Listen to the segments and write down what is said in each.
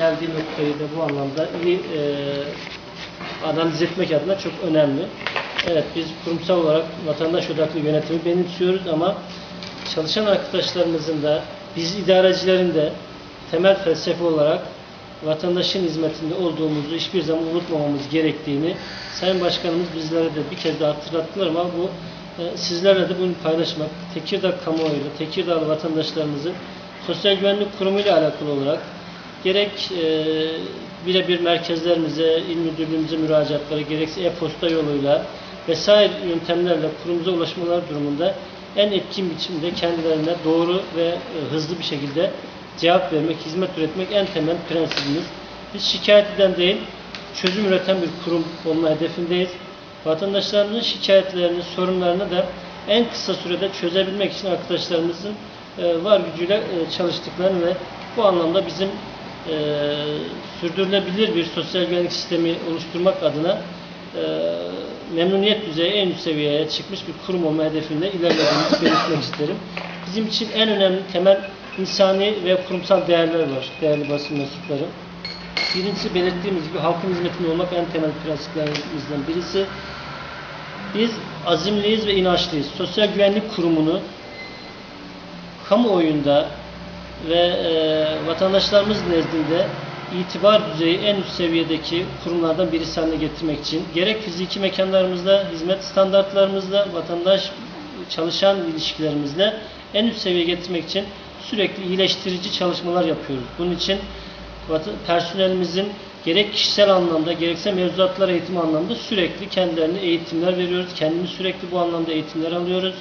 geldiği noktayı da bu anlamda iyi e, analiz etmek adına çok önemli. Evet biz kurumsal olarak vatandaş odaklı yönetimi benimsiyoruz ama çalışan arkadaşlarımızın da biz idarecilerin de temel felsefe olarak vatandaşın hizmetinde olduğumuzu hiçbir zaman unutmamamız gerektiğini Sayın Başkanımız bizlere de bir kez daha hatırlattılar ama bu e, sizlerle de bunu paylaşmak, Tekirdağ kamuoyuyla, Tekirdağlı vatandaşlarımızın Sosyal Güvenlik Kurumu ile alakalı olarak gerek e, birebir merkezlerimize, il müdürlüğümüze müracaatları, gerekse e-posta yoluyla vesaire yöntemlerle kurumuza ulaşmalar durumunda en etkin biçimde kendilerine doğru ve e, hızlı bir şekilde cevap vermek, hizmet üretmek en temel prensibimiz. Biz şikayet eden değil, çözüm üreten bir kurum olma hedefindeyiz. Vatandaşlarımızın şikayetlerini, sorunlarını da en kısa sürede çözebilmek için arkadaşlarımızın e, var gücüyle e, çalıştıklarını ve bu anlamda bizim e, sürdürülebilir bir sosyal güvenlik sistemi oluşturmak adına e, memnuniyet düzeyi en üst seviyeye çıkmış bir kurum olma hedefinde ilerlediğimizi belirtmek isterim. Bizim için en önemli temel insani ve kurumsal değerler var değerli basın mensupları. Birincisi belirttiğimiz gibi halkın hizmetinde olmak en temel prensiplerimizden birisi. Biz azimliyiz ve inançlıyız. Sosyal Güvenlik Kurumu'nu kamuoyunda ve e, vatandaşlarımız nezdinde itibar düzeyi en üst seviyedeki kurumlardan birisi haline getirmek için gerek fiziki mekanlarımızda, hizmet standartlarımızda, vatandaş çalışan ilişkilerimizle en üst seviyeye getirmek için sürekli iyileştirici çalışmalar yapıyoruz. Bunun için personelimizin gerek kişisel anlamda gerekse mevzuatlar eğitimi anlamda sürekli kendilerine eğitimler veriyoruz. Kendimiz sürekli bu anlamda eğitimler alıyoruz.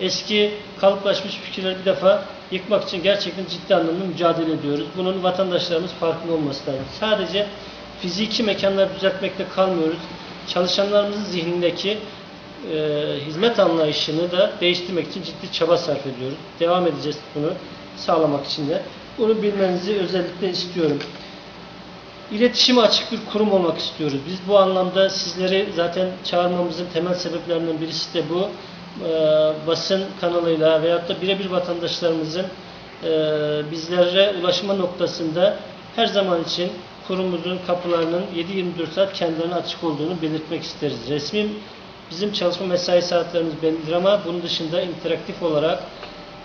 Eski kalıplaşmış fikirleri bir defa yıkmak için gerçekten ciddi anlamda mücadele ediyoruz. Bunun vatandaşlarımız farkında olması lazım. Sadece fiziki mekanları düzeltmekte kalmıyoruz. Çalışanlarımızın zihnindeki e, hizmet anlayışını da değiştirmek için ciddi çaba sarf ediyoruz. Devam edeceğiz bunu sağlamak için de. Bunu bilmenizi özellikle istiyorum. İletişime açık bir kurum olmak istiyoruz. Biz bu anlamda sizleri zaten çağırmamızın temel sebeplerinden birisi de bu. Ee, basın kanalıyla veyahut da birebir vatandaşlarımızın e, bizlere ulaşma noktasında her zaman için kurumumuzun kapılarının 7-24 saat kendilerine açık olduğunu belirtmek isteriz. Resmi bizim çalışma mesai saatlerimiz bellidir ama bunun dışında interaktif olarak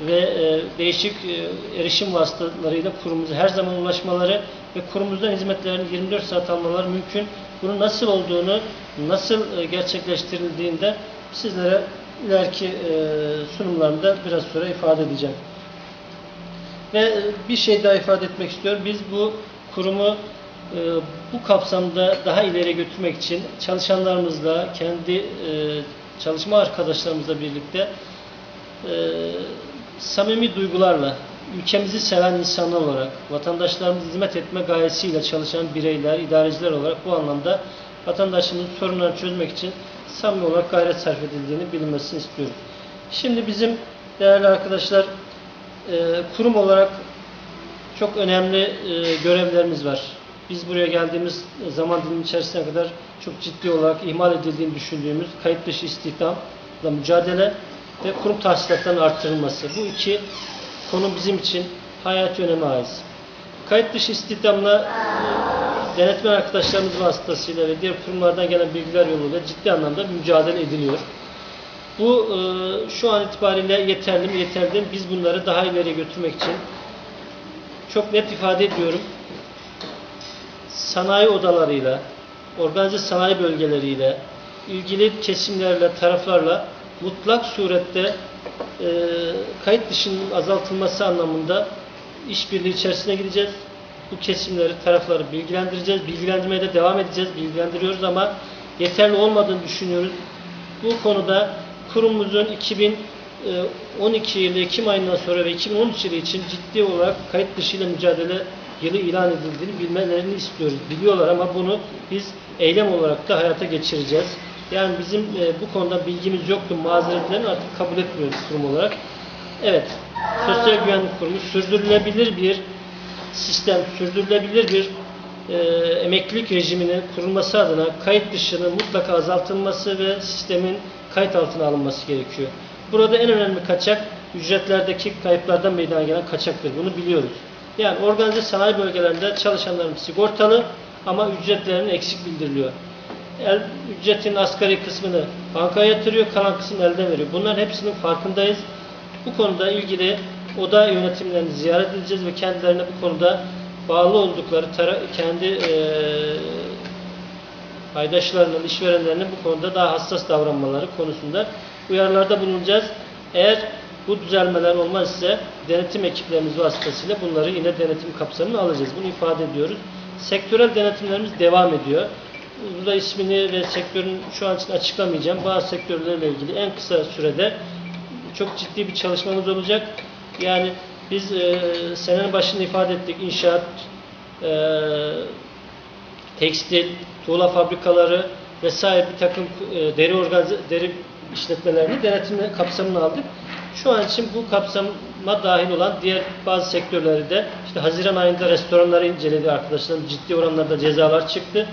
ve e, değişik e, erişim vasıtalarıyla kurumumuza her zaman ulaşmaları ve kurumumuzdan hizmetlerini 24 saat almaları mümkün. Bunun nasıl olduğunu, nasıl e, gerçekleştirildiğinde sizlere ileriki e, sunumlarımda biraz sonra ifade edeceğim. Ve e, bir şey daha ifade etmek istiyorum. Biz bu kurumu e, bu kapsamda daha ileriye götürmek için çalışanlarımızla, kendi e, çalışma arkadaşlarımızla birlikte e, samimi duygularla, ülkemizi seven insanlar olarak, vatandaşlarımıza hizmet etme gayesiyle çalışan bireyler, idareciler olarak bu anlamda vatandaşımızın sorunlarını çözmek için samimi olarak gayret sarf edildiğini bilinmesini istiyoruz. Şimdi bizim değerli arkadaşlar e, kurum olarak çok önemli e, görevlerimiz var. Biz buraya geldiğimiz zaman dilimi içerisine kadar çok ciddi olarak ihmal edildiğini düşündüğümüz kayıt dışı istihdamla mücadele ve kurum tahsilatlarının arttırılması. Bu iki konu bizim için hayati öneme ait. Kayıt dışı istihdamla e, denetmen arkadaşlarımız vasıtasıyla ve diğer kurumlardan gelen bilgiler yoluyla ciddi anlamda mücadele ediliyor. Bu e, şu an itibariyle yeterli mi yeterli mi? Biz bunları daha ileriye götürmek için çok net ifade ediyorum. Sanayi odalarıyla, organize sanayi bölgeleriyle, ilgili kesimlerle, taraflarla mutlak surette e, kayıt dışının azaltılması anlamında işbirliği içerisine gideceğiz. Bu kesimleri, tarafları bilgilendireceğiz. Bilgilendirmeye de devam edeceğiz. Bilgilendiriyoruz ama yeterli olmadığını düşünüyoruz. Bu konuda kurumumuzun 2012 yılı Ekim ayından sonra ve 2013 yılı için ciddi olarak kayıt dışıyla mücadele yılı ilan edildiğini bilmelerini istiyoruz. Biliyorlar ama bunu biz eylem olarak da hayata geçireceğiz. Yani bizim e, bu konuda bilgimiz yoktu. Mazeretlerini artık kabul etmiyoruz kurum olarak. Evet, Sosyal Güvenlik Kurumu sürdürülebilir bir sistem, sürdürülebilir bir e, emeklilik rejiminin kurulması adına kayıt dışının mutlaka azaltılması ve sistemin kayıt altına alınması gerekiyor. Burada en önemli kaçak ücretlerdeki kayıplardan meydana gelen kaçaktır. Bunu biliyoruz. Yani organize sanayi bölgelerinde çalışanların sigortalı ama ücretlerinin eksik bildiriliyor. El, ücretin asgari kısmını bankaya yatırıyor, kalan kısmını elden veriyor. Bunların hepsinin farkındayız. Bu konuda ilgili oda yönetimlerini ziyaret edeceğiz ve kendilerine bu konuda bağlı oldukları kendi eee paydaşlarının, işverenlerinin bu konuda daha hassas davranmaları konusunda uyarılarda bulunacağız. Eğer bu düzelmeler olmaz ise denetim ekiplerimiz vasıtasıyla bunları yine denetim kapsamına alacağız. Bunu ifade ediyoruz. Sektörel denetimlerimiz devam ediyor. Burada ismini ve sektörün şu an için açıklamayacağım. Bazı sektörlerle ilgili en kısa sürede çok ciddi bir çalışmamız olacak. Yani biz e, senenin başında ifade ettik. İnşaat, e, tekstil, tuğla fabrikaları vesaire bir takım e, deri organize, deri işletmelerini denetimle kapsamına aldık. Şu an için bu kapsama dahil olan diğer bazı sektörleri de işte Haziran ayında restoranları inceledi arkadaşlarım. Ciddi oranlarda cezalar çıktı.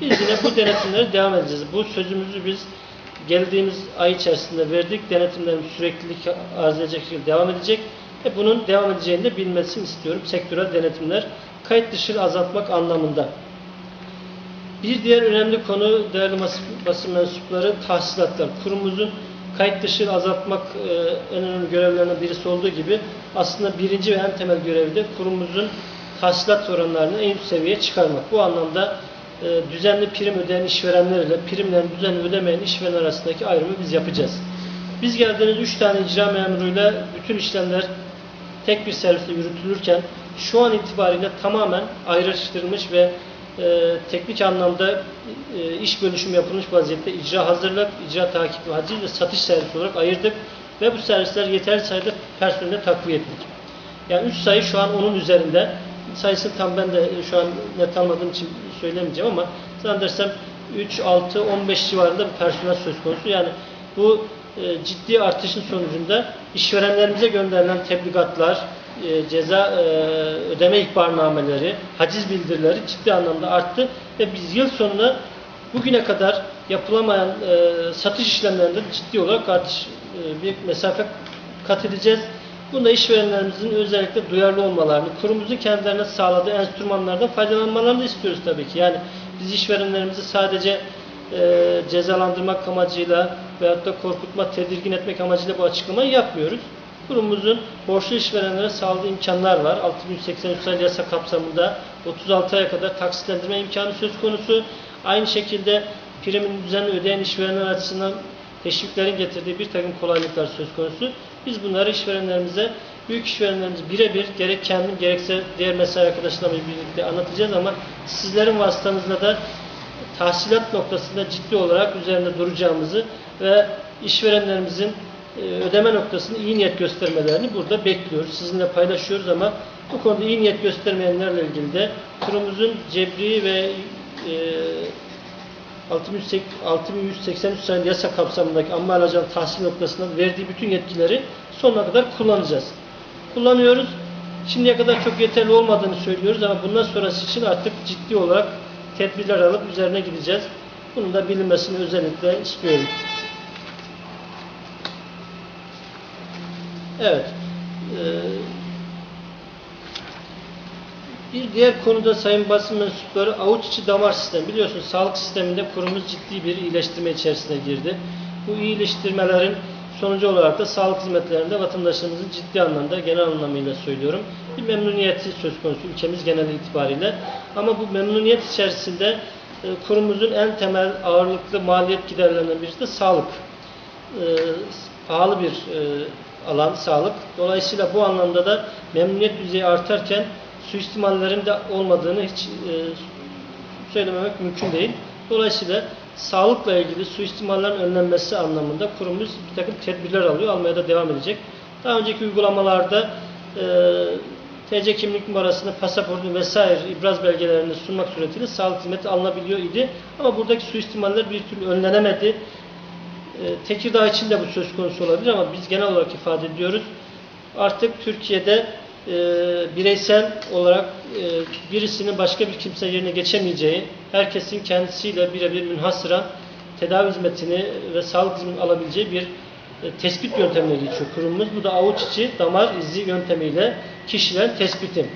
Biz yine bu denetimlere devam edeceğiz. Bu sözümüzü biz geldiğimiz ay içerisinde verdik. Denetimlerimiz süreklilik arz edecek şekilde devam edecek. Ve bunun devam edeceğini de bilmesini istiyorum. Sektörel denetimler kayıt dışı azaltmak anlamında. Bir diğer önemli konu değerli basın mensupları tahsilatlar. Kurumumuzun kayıt dışı azaltmak e, en önemli görevlerinden birisi olduğu gibi aslında birinci ve en temel görevi de kurumumuzun tahsilat oranlarını en üst seviyeye çıkarmak. Bu anlamda e, düzenli prim ödeyen işverenler ile primlerini düzenli ödemeyen işveren arasındaki ayrımı biz yapacağız. Biz geldiğimiz 3 tane icra memuruyla bütün işlemler tek bir serviste yürütülürken şu an itibariyle tamamen ayrıştırılmış ve e, teknik anlamda e, iş bölüşümü yapılmış vaziyette icra hazırlık, icra takip ve haciz ve satış servisi olarak ayırdık ve bu servisler yeterli sayıda personelle takviye ettik. Yani 3 sayı şu an onun üzerinde. Sayısını tam ben de şu an net almadığım için söylemeyeceğim ama zannedersem 3, 6, 15 civarında bir personel söz konusu. Yani bu e, ciddi artışın sonucunda işverenlerimize gönderilen tebligatlar, e, ceza e, ödeme ihbarnameleri, haciz bildirileri ciddi anlamda arttı ve biz yıl sonuna bugüne kadar yapılamayan satış işlemlerinde ciddi olarak artış bir mesafe kat edeceğiz. Bunda işverenlerimizin özellikle duyarlı olmalarını, kurumumuzun kendilerine sağladığı enstrümanlardan faydalanmalarını istiyoruz tabii ki. Yani biz işverenlerimizi sadece e, cezalandırmak amacıyla veyahut da korkutmak, tedirgin etmek amacıyla bu açıklamayı yapmıyoruz. Kurumumuzun borçlu işverenlere sağladığı imkanlar var. 6183 sayılı yasa kapsamında 36 aya kadar taksitlendirme imkanı söz konusu. Aynı şekilde primini düzenli ödeyen işverenler açısından teşviklerin getirdiği bir takım kolaylıklar söz konusu. Biz bunları işverenlerimize, büyük işverenlerimize birebir gerek kendim gerekse diğer mesai arkadaşlarımla birlikte anlatacağız ama sizlerin vasıtanızla da tahsilat noktasında ciddi olarak üzerinde duracağımızı ve işverenlerimizin e, ödeme noktasında iyi niyet göstermelerini burada bekliyoruz. Sizinle paylaşıyoruz ama bu konuda iyi niyet göstermeyenlerle ilgili de kurumumuzun cebri ve e, 6183 sayılı yasa kapsamındaki amma alacağın tahsil noktasında verdiği bütün yetkileri sonuna kadar kullanacağız. Kullanıyoruz. Şimdiye kadar çok yeterli olmadığını söylüyoruz ama bundan sonrası için artık ciddi olarak tedbirler alıp üzerine gideceğiz. Bunun da bilinmesini özellikle istiyorum. Evet. Ee, bir diğer konuda sayın basın mensupları avuç içi damar sistemi. Biliyorsunuz sağlık sisteminde kurumumuz ciddi bir iyileştirme içerisine girdi. Bu iyileştirmelerin sonucu olarak da sağlık hizmetlerinde vatandaşlarımızın ciddi anlamda genel anlamıyla söylüyorum bir memnuniyeti söz konusu ülkemiz genel itibariyle. Ama bu memnuniyet içerisinde e, kurumumuzun en temel ağırlıklı maliyet giderlerinden birisi de sağlık. E, pahalı bir e, alan sağlık. Dolayısıyla bu anlamda da memnuniyet düzeyi artarken suistimallerin de olmadığını hiç e, söylememek mümkün değil. Dolayısıyla sağlıkla ilgili suistimallerin önlenmesi anlamında kurumumuz bir takım tedbirler alıyor, almaya da devam edecek. Daha önceki uygulamalarda e, TC kimlik numarasını, pasaportunu vesaire ibraz belgelerini sunmak suretiyle sağlık hizmeti alınabiliyor idi. Ama buradaki suistimaller bir türlü önlenemedi. E, Tekirdağ için de bu söz konusu olabilir ama biz genel olarak ifade ediyoruz. Artık Türkiye'de e, bireysel olarak e, birisinin başka bir kimse yerine geçemeyeceği, herkesin kendisiyle birebir münhasıran tedavi hizmetini ve sağlık hizmetini alabileceği bir e, tespit yöntemine geçiyor kurumumuz. Bu da avuç içi damar izi yöntemiyle kişilerin tespiti.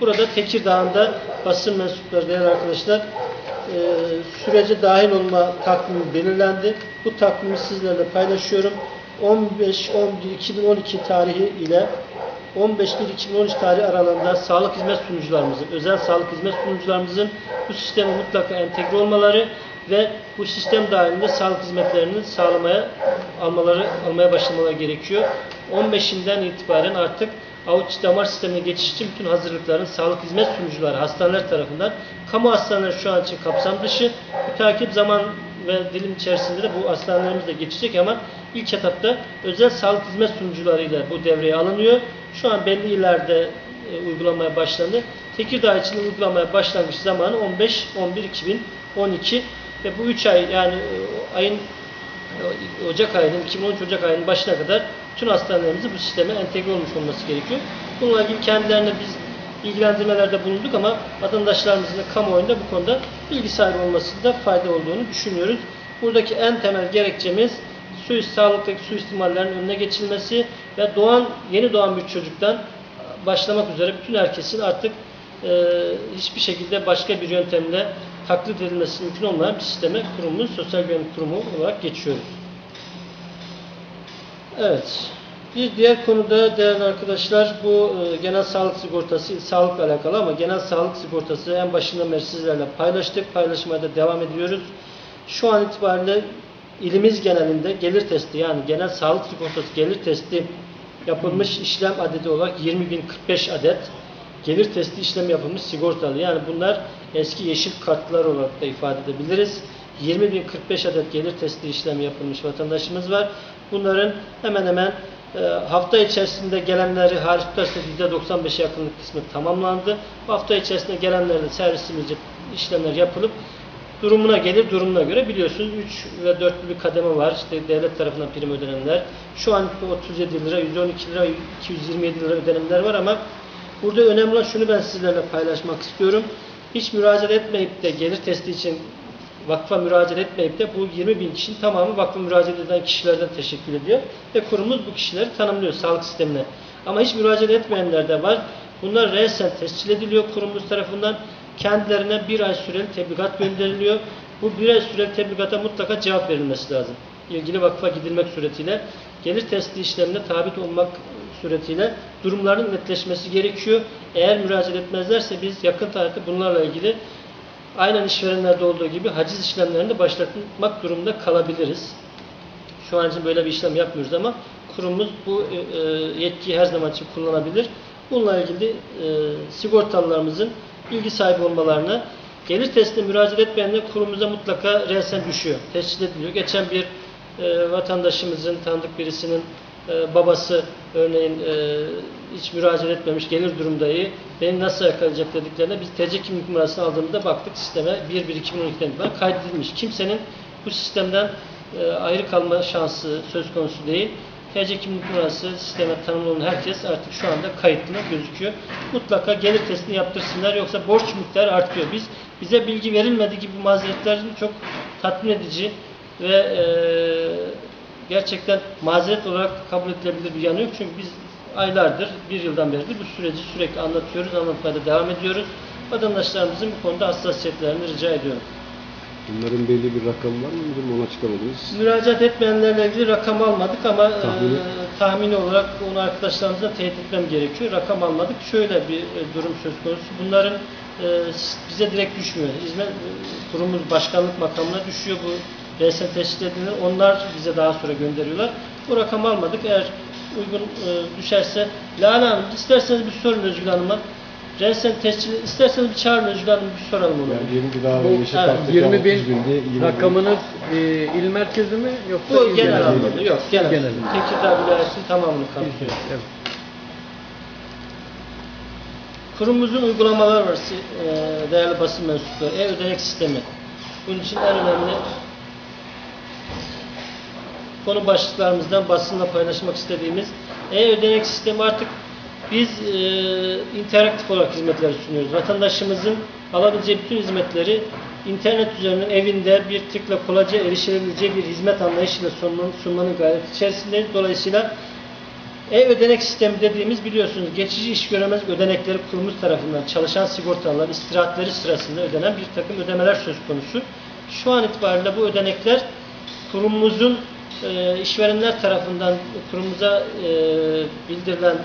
Burada Tekirdağ'ın da basın mensupları değerli arkadaşlar e, sürece dahil olma takvimi belirlendi. Bu takvimi sizlerle paylaşıyorum. 15-11-2012 tarihi ile 15-1-2013 tarihi aralığında sağlık hizmet sunucularımızın, özel sağlık hizmet sunucularımızın bu sisteme mutlaka entegre olmaları ve bu sistem dahilinde sağlık hizmetlerini sağlamaya almaları almaya başlamaları gerekiyor. 15'inden itibaren artık avuç damar sistemine geçiş için bütün hazırlıkların sağlık hizmet sunucuları hastaneler tarafından kamu hastaneleri şu an için kapsam dışı bu takip zaman ve dilim içerisinde de bu hastanelerimiz de geçecek ama ilk etapta özel sağlık hizmet sunucularıyla bu devreye alınıyor. Şu an belli illerde e, uygulamaya başlandı. Tekirdağ için uygulamaya başlangıç zamanı 15-11-2012 ve bu 3 ay yani e, ayın e, Ocak ayının 2013 Ocak ayının başına kadar bütün hastanelerimizin bu sisteme entegre olmuş olması gerekiyor. Bununla ilgili kendilerine biz bilgilendirmelerde bulunduk ama vatandaşlarımızın da kamuoyunda bu konuda bilgi sahibi olmasında fayda olduğunu düşünüyoruz. Buradaki en temel gerekçemiz suist, sağlıktaki suistimallerin önüne geçilmesi ve doğan yeni doğan bir çocuktan başlamak üzere bütün herkesin artık e, hiçbir şekilde başka bir yöntemle taklit edilmesi mümkün olmayan bir sisteme kurumumuz, sosyal güvenlik kurumu olarak geçiyoruz. Evet. Bir diğer konuda değerli arkadaşlar bu e, genel sağlık sigortası sağlıkla alakalı ama genel sağlık sigortası en başından beri sizlerle paylaştık. Paylaşmaya da devam ediyoruz. Şu an itibariyle ilimiz genelinde gelir testi yani genel sağlık sigortası gelir testi yapılmış işlem adedi olarak 20.045 adet gelir testi işlem yapılmış sigortalı. Yani bunlar eski yeşil kartlar olarak da ifade edebiliriz. 20.045 adet gelir testi işlemi yapılmış vatandaşımız var. Bunların hemen hemen e, hafta içerisinde gelenleri hariç tutarsak %95'e yakınlık kısmı tamamlandı. Bu hafta içerisinde gelenlerde servisimizce işlemler yapılıp durumuna gelir, durumuna göre biliyorsunuz 3 ve 4'lü bir kademe var. İşte devlet tarafından prim ödenenler. Şu an 37 lira, 112 lira, 227 lira ödenenler var ama burada önemli olan şunu ben sizlerle paylaşmak istiyorum. Hiç müracaat etmeyip de gelir testi için vakfa müracaat etmeyip de bu 20 bin kişinin tamamı vakfa müracaat eden kişilerden teşekkür ediyor. Ve kurumumuz bu kişileri tanımlıyor sağlık sistemine. Ama hiç müracaat etmeyenler de var. Bunlar resen tescil ediliyor kurumumuz tarafından. Kendilerine bir ay süreli tebligat gönderiliyor. Bu bir ay süreli tebligata mutlaka cevap verilmesi lazım. İlgili vakfa gidilmek suretiyle gelir testi işlemine tabi olmak suretiyle durumlarının netleşmesi gerekiyor. Eğer müracaat etmezlerse biz yakın tarihte bunlarla ilgili aynen işverenlerde olduğu gibi haciz işlemlerini de başlatmak durumunda kalabiliriz. Şu an için böyle bir işlem yapmıyoruz ama kurumumuz bu e, e, yetkiyi her zaman için kullanabilir. Bununla ilgili e, sigortalılarımızın bilgi sahibi olmalarına gelir testine müracaat etmeyenler kurumumuza mutlaka resen düşüyor. Tescil ediliyor. Geçen bir e, vatandaşımızın, tanıdık birisinin e, babası örneğin e, hiç müracaat etmemiş, gelir durumdayı beni nasıl yakalayacak dediklerine biz TC kimlik numarasını aldığımızda baktık sisteme 1-1-2012'den itibaren kaydedilmiş. Kimsenin bu sistemden e, ayrı kalma şansı söz konusu değil. TC kimlik numarası sisteme tanımlı olan herkes artık şu anda kayıtlı gözüküyor. Mutlaka gelir testini yaptırsınlar yoksa borç miktarı artıyor. Biz bize bilgi verilmediği gibi mazeretlerin çok tatmin edici ve e, gerçekten mazeret olarak kabul edilebilir bir yanı yok. Çünkü biz aylardır, bir yıldan beridir bu süreci sürekli anlatıyoruz, anlatmaya da devam ediyoruz. Vatandaşlarımızın bu konuda hassasiyetlerini rica ediyorum. Bunların belli bir rakam var mı? Bizim ona çıkamadınız. Müracaat etmeyenlerle ilgili rakam almadık ama Tahmini? e, tahmini olarak onu arkadaşlarımızla teyit etmem gerekiyor. Rakam almadık. Şöyle bir e, durum söz konusu. Bunların e, bize direkt düşmüyor. Hizmet e, kurumumuz başkanlık makamına düşüyor bu resen teşkil edilen. Onlar bize daha sonra gönderiyorlar. Bu rakamı almadık. Eğer uygun e, düşerse Lale Hanım isterseniz bir sorun Özgül Hanım'a. Resen tescil isterseniz bir çağırın Hanım bir soralım onu. Yani diyelim ki daha Bu yeşil evet, karttaki 20 30 bin binde 20 bin. rakamınız e, il merkezi mi yoksa Bu il genel geneli anlamda yok. Genel. Genelinde. Tekirdağ vilayetinin tamamını kapsıyor. Evet. Kurumumuzun uygulamaları var e, değerli basın mensupları. E-ödenek sistemi. Bunun için en önemli konu başlıklarımızdan basınla paylaşmak istediğimiz e-ödenek sistemi artık biz e, interaktif olarak hizmetler sunuyoruz. Vatandaşımızın alabileceği bütün hizmetleri internet üzerinden evinde bir tıkla kolayca erişilebileceği bir hizmet anlayışıyla sunmanın, sunmanın gayreti içerisindeyiz. Dolayısıyla E-ödenek sistemi dediğimiz biliyorsunuz geçici iş göremez ödenekleri kurumumuz tarafından çalışan sigortalılar istirahatleri sırasında ödenen bir takım ödemeler söz konusu. Şu an itibariyle bu ödenekler kurumumuzun e, işverenler tarafından kurumumuza e, bildirilen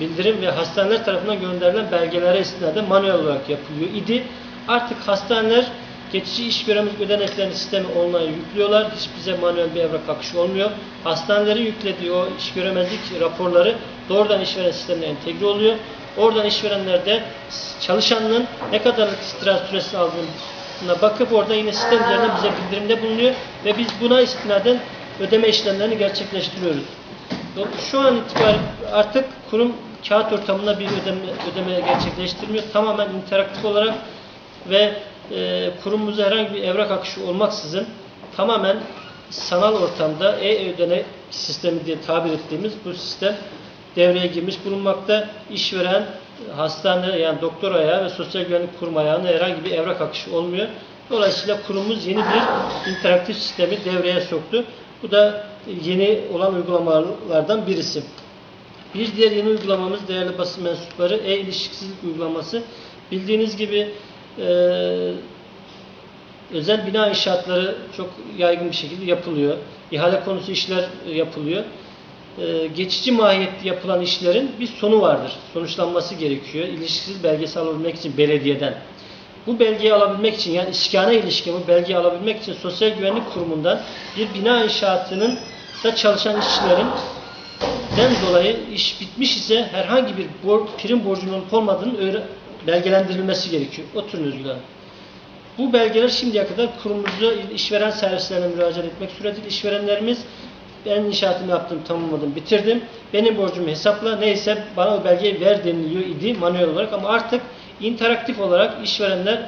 bildirim ve hastaneler tarafından gönderilen belgelere istinaden manuel olarak yapılıyor idi. Artık hastaneler geçici iş göremez ödeneklerini sistemi online yüklüyorlar. Hiç bize manuel bir evrak akışı olmuyor. Hastanelerin yüklediği o iş göremezlik raporları doğrudan işveren sistemine entegre oluyor. Oradan işverenler de çalışanın ne kadarlık istirahat süresi aldığına bakıp orada yine sistem üzerinden bize bildirimde bulunuyor ve biz buna istinaden ödeme işlemlerini gerçekleştiriyoruz. Şu an itibariyle artık kurum kağıt ortamında bir ödeme, ödeme gerçekleştirmiyor. Tamamen interaktif olarak ve e, kurumumuza herhangi bir evrak akışı olmaksızın tamamen sanal ortamda e-ödeme sistemi diye tabir ettiğimiz bu sistem devreye girmiş bulunmakta. İşveren, hastane yani doktor ayağı ve sosyal güvenlik kurum ayağına herhangi bir evrak akışı olmuyor. Dolayısıyla kurumumuz yeni bir interaktif sistemi devreye soktu. Bu da yeni olan uygulamalardan birisi. Bir diğer yeni uygulamamız değerli basın mensupları e-ilişkisizlik uygulaması. Bildiğiniz gibi e, özel bina inşaatları çok yaygın bir şekilde yapılıyor. İhale konusu işler e, yapılıyor. E, geçici mahiyetli yapılan işlerin bir sonu vardır. Sonuçlanması gerekiyor. İlişkisiz belgesi alabilmek için belediyeden. Bu belgeyi alabilmek için yani iskana ilişkin bu belgeyi alabilmek için Sosyal Güvenlik Kurumu'ndan bir bina inşaatının da çalışan işçilerin den dolayı iş bitmiş ise herhangi bir bor, prim borcunun olup olmadığının belgelendirilmesi gerekiyor. Oturun Özgür Hanım. Bu belgeler şimdiye kadar kurumumuza işveren servislerine müracaat etmek suretiyle işverenlerimiz ben inşaatımı yaptım, tamamladım, bitirdim. Benim borcumu hesapla. Neyse bana o belgeyi ver deniliyor idi manuel olarak ama artık interaktif olarak işverenler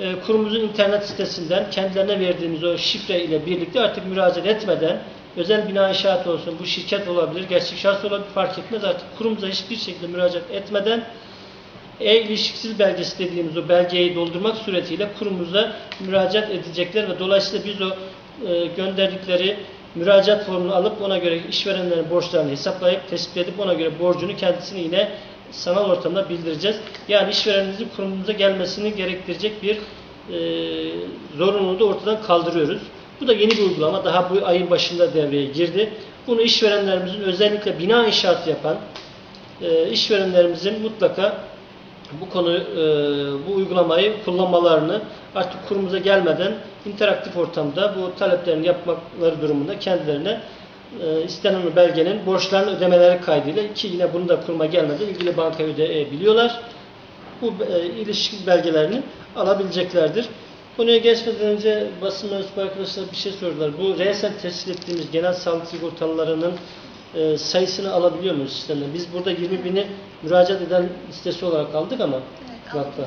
e, kurumumuzun internet sitesinden kendilerine verdiğimiz o şifre ile birlikte artık müracaat etmeden özel bina inşaatı olsun, bu şirket olabilir, gerçek şahıs olabilir fark etmez artık kurumuza hiçbir şekilde müracaat etmeden e-ilişkisiz belgesi dediğimiz o belgeyi doldurmak suretiyle kurumumuza müracaat edecekler ve dolayısıyla biz o e, gönderdikleri müracaat formunu alıp ona göre işverenlerin borçlarını hesaplayıp tespit edip ona göre borcunu kendisine yine sanal ortamda bildireceğiz. Yani işverenimizin kurumumuza gelmesini gerektirecek bir e, zorunluluğu da ortadan kaldırıyoruz. Bu da yeni bir uygulama. Daha bu ayın başında devreye girdi. Bunu işverenlerimizin özellikle bina inşaatı yapan e, işverenlerimizin mutlaka bu konu e, bu uygulamayı kullanmalarını artık kurumuza gelmeden interaktif ortamda bu taleplerini yapmakları durumunda kendilerine e, istenen belgenin borçlarını ödemeleri kaydıyla ki yine bunu da kuruma gelmeden ilgili banka ödeyebiliyorlar. Bu e, ilişki belgelerini alabileceklerdir. Konuya geçmeden önce basın mensubu arkadaşlar bir şey sordular. Bu resen tescil ettiğimiz genel sağlık sigortalılarının e, sayısını alabiliyor muyuz sistemden? Biz burada 20 bini müracaat eden listesi olarak aldık ama Evet, vakfa.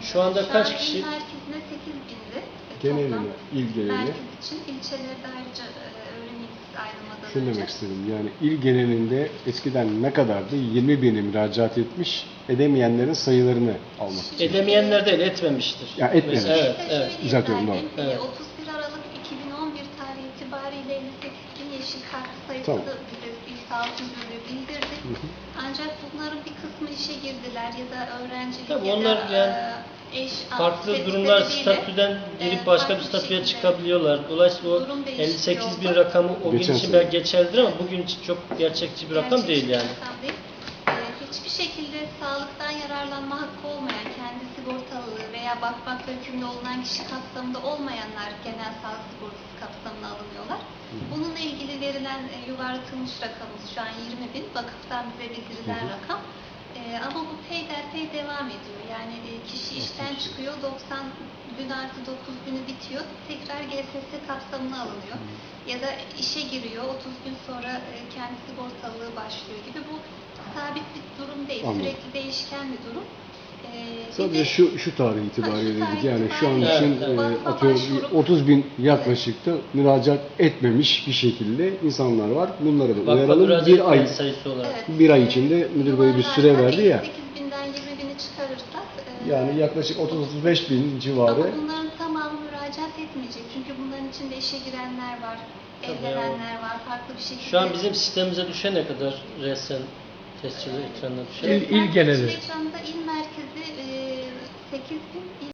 Şu anda an kaç kişi? merkezine 8 bindi. Geneline, il geneline. Merkez için ilçelerde ayrıca e, öğrenim ayrılmadan Şunu demek istedim. Yani il genelinde eskiden ne kadardı? 20 bini müracaat etmiş, edemeyenlerin sayılarını almak için. Edemeyenler de etmemiştir. Ya etmemiş. Mesela, Evet, evet. Düzeltiyorum, doğru. Evet. 31 Aralık 2011 tarihi itibariyle 58 bin yeşil kart sayısı Tamam. bize İl Sağlık Müdürlüğü bildirdi. Ancak bunların bir kısmı işe girdiler ya da öğrencilik Tabii ya onlar da yani e, eş, Farklı durumlar statüden e, başka bir statüye şekilde çıkabiliyorlar. Dolayısıyla o durum 58 bin rakamı o gün Geçen için sene. belki geçerlidir ama bugün için çok gerçekçi bir rakam Gerçekçi değil yani. rakam değil. Ee, hiçbir şekilde sağlıktan yararlanma hakkı olmayan, kendi sigortalı veya bakmakla yükümlü olunan kişi kapsamında olmayanlar genel sağlık sigortası kapsamına alınıyorlar. Bununla ilgili verilen e, yuvarlatılmış rakamımız şu an 20 bin, vakıftan bize bildirilen rakam. Ee, ama bu peyderpey devam ediyor. Yani e, kişi işten çıkıyor, 90 gün artı 9 günü bitiyor, tekrar GSS kapsamına alınıyor. Ya da işe giriyor, 30 gün sonra e, kendi sigortalılığı başlıyor gibi. Bu sabit bir durum değil, Anladım. sürekli değişken bir durum. Ee, Sadece de- şu şu tarih itibariyle dedik. Yani şu an için Evet, evet. e, atıyorum Başvurup- 30 bin yaklaşık da müracaat etmemiş bir şekilde insanlar var. Bunları da Vakfa uyaralım. Bir ay sayısı olarak. Evet. bir ay içinde müdür bey bir süre verdi ya. 8 binden 20 bini çıkarırsak e, Yani yaklaşık 30-35 bin civarı Ama bunların tamamı müracaat etmeyecek. Çünkü bunların içinde işe girenler var, evlenenler var, farklı bir şekilde. Şu an bizim sistemimize düşen ne kadar resen tescilli ekranına düşen? İl- il geneli. Ekranında il merkezi e, 8 bin